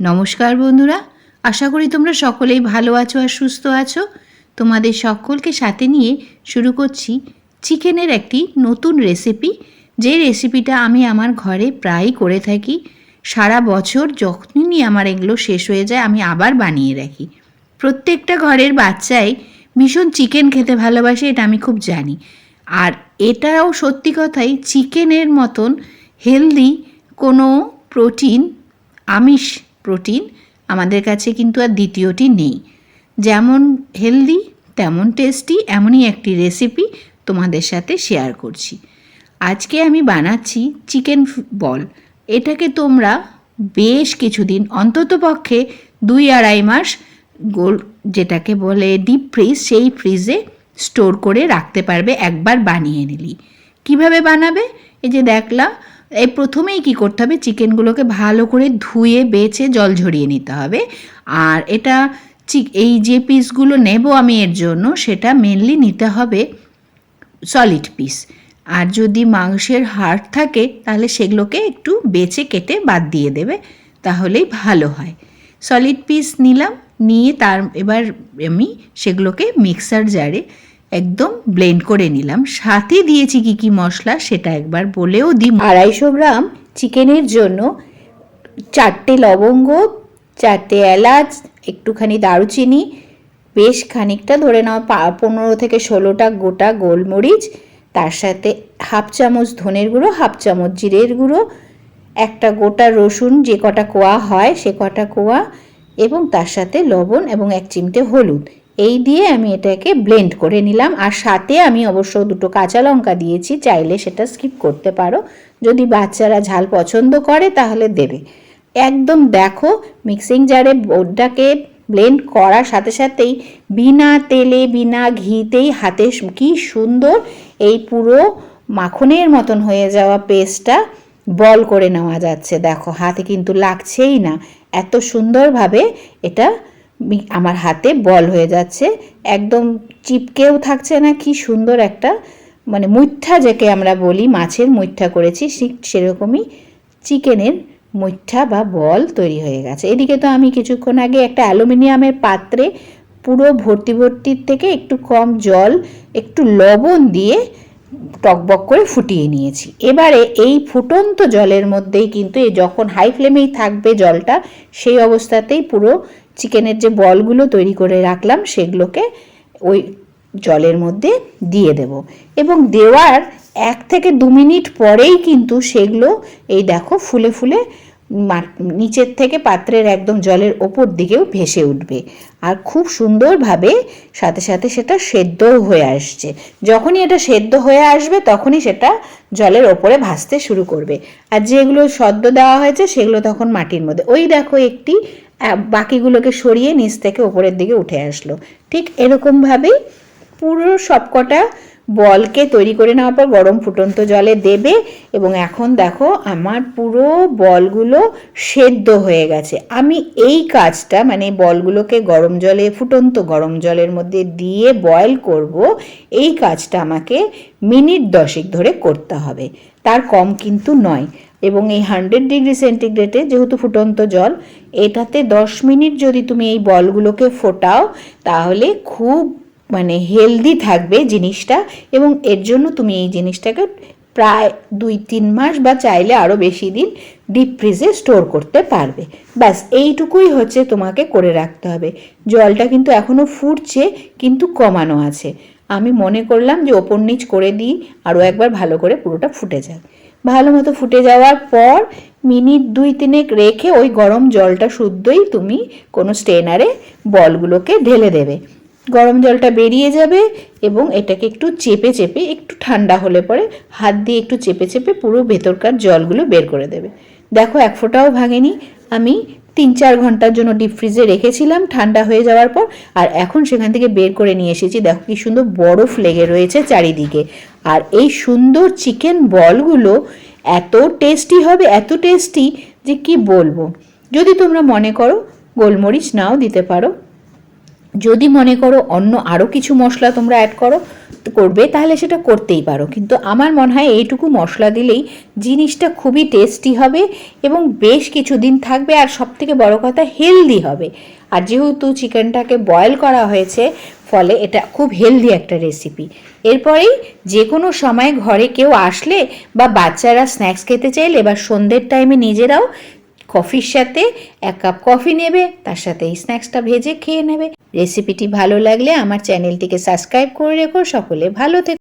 নমস্কার বন্ধুরা, আশা করি তোমরা সকলেই ভালো আছো আর সুস্থ আছো। তোমাদের সকলকে সাথে নিয়ে শুরু করছি চিকেনের একটি নতুন রেসিপি যে রেসিপিটা আমি আমার ঘরে প্রায়ই করে থাকি। সারা বছর যখনই আমার এগুলো শেষ হয়ে যায়, আমি আবার বানিয়ে রাখি। প্রত্যেকটা ঘরের বাচ্চাই ভীষণ চিকেন খেতে ভালোবাসে, এটা আমি খুব জানি। আর এটাও সত্যি কথাই চিকেনের মতন হেলদি কোনো প্রোটিন আমিষ প্রোটিন, আমাদের কাছে কিন্তু আর দ্বিতীয়টি নেই। যেমন হেলদি তেমন টেস্টি এমনই একটি রেসিপি তোমাদের সাথে শেয়ার করছি। আজকে আমি বানাচ্ছি চিকেন বল এটাকে তোমরা বেশ কিছুদিন অন্তত পক্ষে দুই আড়াই মাস গোল, যেটাকে বলে ডিপ ফ্রিজ সেই ফ্রিজে স্টোর করে রাখতে পারবে, একবার বানিয়ে নিলি কীভাবে বানাবে? এই যে দেখলাম এই প্রথমেই কি করতে হবে? চিকেনগুলোকে ভালো করে ধুয়ে, বেছে, জল ঝরিয়ে নিতে হবে। আর এটা চিক, এই যে পিসগুলো নেব আমি এর জন্য, সেটা মেনলি নিতে হবে সলিড পিস আর যদি মাংসের হাড় থাকে, তাহলে সেগুলোকে একটু বেছে, কেটে বাদ দিয়ে দেবে, তাহলেই ভালো হয়। সলিড পিস নিলাম, নিয়ে তার, এবার আমি সেগুলোকে মিক্সার জারে একদম ব্লেন্ড করে নিলাম। সাথে দিয়েছি কি কি মশলা সেটা একবার বলেও দিই। আড়াইশো গ্রাম চিকেনের জন্য চারটে লবঙ্গ, চারটে এলাচ, একটুখানি দারুচিনি, বেশ খানিকটা ধরে নাও পনেরো থেকে ষোলোটা গোটা গোলমরিচ, তার সাথে হাফ চামচ ধনের গুঁড়ো, হাফ চামচ জিরের গুঁড়ো, একটা গোটা রসুন, যে কটা কোয়া হয় সে কটা কোয়া, এবং তার সাথে লবণ এবং এক চিমটে হলুদ। এই দিয়ে আমি এটাকে ব্লেন্ড করে নিলাম। আর সাথে আমি অবশ্য দুটো কাঁচা লঙ্কা দিয়েছি, চাইলে সেটা স্কিপ করতে পারো। যদি বাচ্চারা ঝাল পছন্দ করে তাহলে দেবে। একদম দেখো মিক্সিং জারে ওটাকে ব্লেন্ড করার সাথে সাথেই বিনা তেলে, বিনা ঘিতেই হাতে কি সুন্দর এই পুরো মাখনের মতন হয়ে যাওয়া পেস্টটা বল করে নেওয়া যাচ্ছে। দেখো, হাতে কিন্তু লাগছেই না। এত সুন্দরভাবে এটা আমার হাতে বল হয়ে যাচ্ছে। একদম চিপকেও থাকছে না, কি সুন্দর একটা মানে মুইঠা যাকে আমরা বলি, মাছের মুইঠা করেছি, ঠিক সেরকমই চিকেনের মুইঠা বা বল তৈরি হয়ে গেছে। এদিকে তো আমি কিছুক্ষণ আগে একটা অ্যালুমিনিয়ামের পাত্রে পুরো ভর্তি ভর্তির থেকে একটু কম জল, একটু লবণ দিয়ে টকবক করে ফুটিয়ে নিয়েছি। এবারে এই ফুটন্ত জলের মধ্যেই কিন্তু যখন হাই ফ্লেমেই থাকবে জলটা, সেই অবস্থাতেই পুরো চিকেনের যে বলগুলো তৈরি করে রাখলাম, সেগুলোকে ওই জলের মধ্যে দিয়ে দেব। এবং দেওয়ার এক থেকে দু মিনিট পরেই কিন্তু সেগুলো এই দেখো ফুলে ফুলে নিচের থেকে পাত্রের একদম জলের ওপর দিকেও ভেসে উঠবে। আর খুব সুন্দরভাবে সাথে সাথে সেটা সেদ্ধও হয়ে আসছে। যখনই এটা সেদ্ধ হয়ে আসবে, তখনই সেটা জলের ওপরে ভাসতে শুরু করবে। আর যেগুলো সদ্য দেওয়া হয়েছে, সেগুলো তখন মাটির মধ্যে। ওই দেখো একটি বাকিগুলোকে সরিয়ে নিচ থেকে ওপরের দিকে উঠে আসলো। ঠিক এরকমভাবেই পুরো সবকটা বলকে তৈরি করে নেওয়ার পর গরম ফুটন্ত জলে দেবে এবং এখন দেখো আমার পুরো বলগুলো সেদ্ধ হয়ে গেছে। আমি এই কাজটা মানে বলগুলোকে গরম জলে, ফুটন্ত গরম জলের মধ্যে দিয়ে বয়েল করব, এই কাজটা আমাকে মিনিট দশেক ধরে করতে হবে। তার কম কিন্তু নয় এবং এই হান্ড্রেড ডিগ্রি সেন্টিগ্রেডে যেহেতু ফুটন্ত জল, এটাতে দশ মিনিট যদি তুমি এই বলগুলোকে ফোটাও, তাহলে খুব মানে হেলদি থাকবে জিনিসটা এবং এর জন্য তুমি এই জিনিসটাকে প্রায় দুই, তিন মাস বা চাইলে আরও বেশি দিন ডিপ ফ্রিজে স্টোর করতে পারবে। ব্যাস, এইটুকুই হচ্ছে তোমাকে করে রাখতে হবে। জলটা কিন্তু এখনও ফুটছে, কিন্তু কমানো আছে। আমি মনে করলাম যে ওপর নিচ করে দিই আরও একবার ভালো করে পুরোটা ফুটে যাক। ভালো মতো ফুটে যাওয়ার পর মিনিট দুই তিনেক রেখে ওই গরম জলটা শুদ্ধই তুমি কোনো স্টেনারে বলগুলোকে ঢেলে দেবে। গরম জলটা বেরিয়ে যাবে এবং এটাকে একটু চেপে চেপে একটু ঠান্ডা হলে পরে হাত দিয়ে একটু চেপে চেপে পুরো ভেতরকার জলগুলো বের করে দেবে। দেখো এক ফোঁটাও ভাঙেনি। আমি তিন চার ঘণ্টার জন্য ডিপ ফ্রিজে রেখেছিলাম, ঠান্ডা হয়ে যাওয়ার পর, আর এখন সেখান থেকে বের করে নিয়ে এসেছি। দেখো কি সুন্দর বরফ লেগে রয়েছে চারিদিকে। আর এই সুন্দর চিকেন বলগুলো এত টেস্টি হবে, এত টেস্টি যে কি বলব? যদি তোমরা মনে করো, গোলমরিচ নাও দিতে পারো। যদি মনে করো অন্য আরও কিছু মশলা তোমরা অ্যাড করো, করবে, তাহলে সেটা করতেই পারো। কিন্তু আমার মনে হয় এইটুকু মশলা দিলেই জিনিসটা খুবই টেস্টি হবে এবং বেশ কিছুদিন থাকবে আর সব থেকে বড় কথা হেলদি হবে। আর যেহেতু চিকেনটাকে বয়েল করা হয়েছে, ফলে এটা খুব হেলদি একটা রেসিপি এরপরেই যে কোনো সময় ঘরে কেউ আসলে বা বাচ্চারা স্ন্যাক্স খেতে চাইলে বা সন্ধ্যের টাইমে নিজেরাও কফির সাথে এক কাপ কফি নেবে, তার সাথে এই স্ন্যাক্সটা ভেজে খেয়ে নেবে। রেসিপিটি ভালো লাগলে আমার চ্যানেলটিকে সাবস্ক্রাইব করে রেখো। সকলে ভালো থেকো।